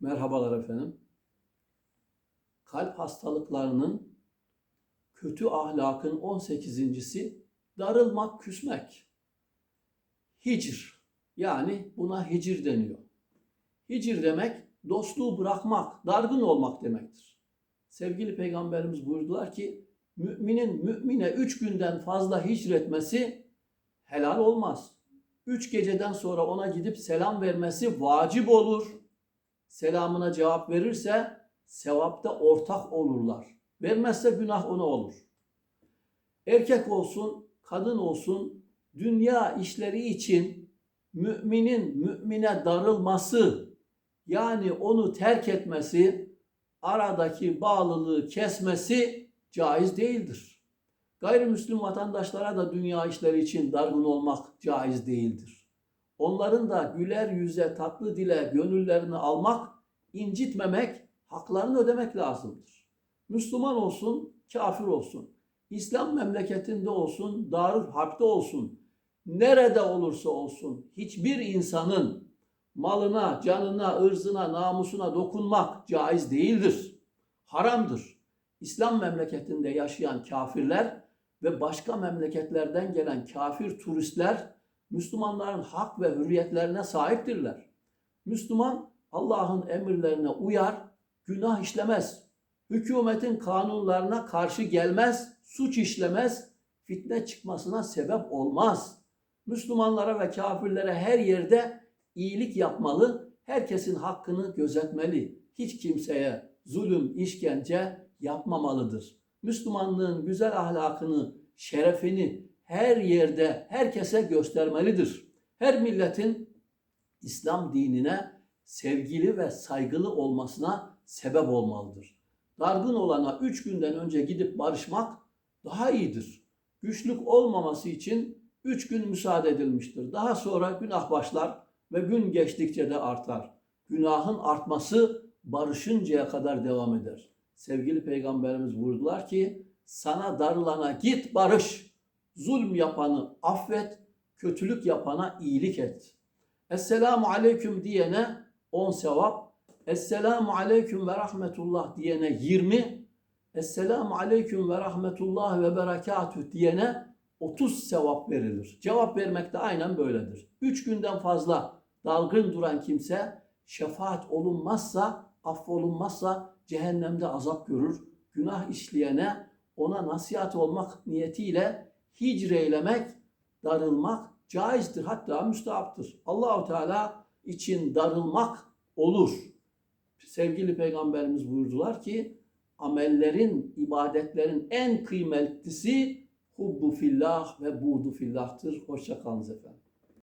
Merhabalar efendim. Kalp hastalıklarının kötü ahlakın 18.si darılmak, küsmek. Hicr. Yani buna hicir deniyor. Hicir demek dostluğu bırakmak, dargın olmak demektir. Sevgili peygamberimiz buyurdular ki müminin mümine üç günden fazla hicretmesi helal olmaz. Üç geceden sonra ona gidip selam vermesi vacip olur. Selamına cevap verirse sevapta ortak olurlar. Vermezse günah ona olur. Erkek olsun, kadın olsun dünya işleri için müminin mümine darılması yani onu terk etmesi, aradaki bağlılığı kesmesi caiz değildir. Gayrimüslim vatandaşlara da dünya işleri için dargın olmak caiz değildir. Onların da güler yüze, tatlı dile gönüllerini almak, incitmemek, haklarını ödemek lazımdır. Müslüman olsun, kafir olsun, İslam memleketinde olsun, Darül Harp'te olsun, nerede olursa olsun hiçbir insanın malına, canına, ırzına, namusuna dokunmak caiz değildir. Haramdır. İslam memleketinde yaşayan kafirler ve başka memleketlerden gelen kafir turistler Müslümanların hak ve hürriyetlerine sahiptirler. Müslüman Allah'ın emirlerine uyar, günah işlemez. Hükümetin kanunlarına karşı gelmez, suç işlemez, fitne çıkmasına sebep olmaz. Müslümanlara ve kafirlere her yerde iyilik yapmalı, herkesin hakkını gözetmeli. Hiç kimseye zulüm, işkence yapmamalıdır. Müslümanlığın güzel ahlakını, şerefini her yerde herkese göstermelidir. Her milletin İslam dinine sevgili ve saygılı olmasına sebep olmalıdır. Dargın olana üç günden önce gidip barışmak daha iyidir. Güçlük olmaması için üç gün müsaade edilmiştir. Daha sonra günah başlar ve gün geçtikçe de artar. Günahın artması barışıncaya kadar devam eder. Sevgili peygamberimiz buyurdular ki sana darılana git barış. Zulm yapanı affet, kötülük yapana iyilik et. Esselamu aleyküm diyene 10 sevap, Esselamu aleyküm ve rahmetullah diyene 20, Esselamu aleyküm ve rahmetullah ve berekatüh diyene 30 sevap verilir. Cevap vermek de aynen böyledir. 3 günden fazla dalgın duran kimse şefaat olunmazsa, affolunmazsa cehennemde azap görür. Günah işleyene ona nasihat olmak niyetiyle hicreylemek, darılmak caizdir. Hatta müstahaptır. Allahu Teala için darılmak olur. Sevgili peygamberimiz buyurdular ki amellerin, ibadetlerin en kıymetlisi hubbu fillah ve buğdu fillahtır. Hoşça kalınız efendim.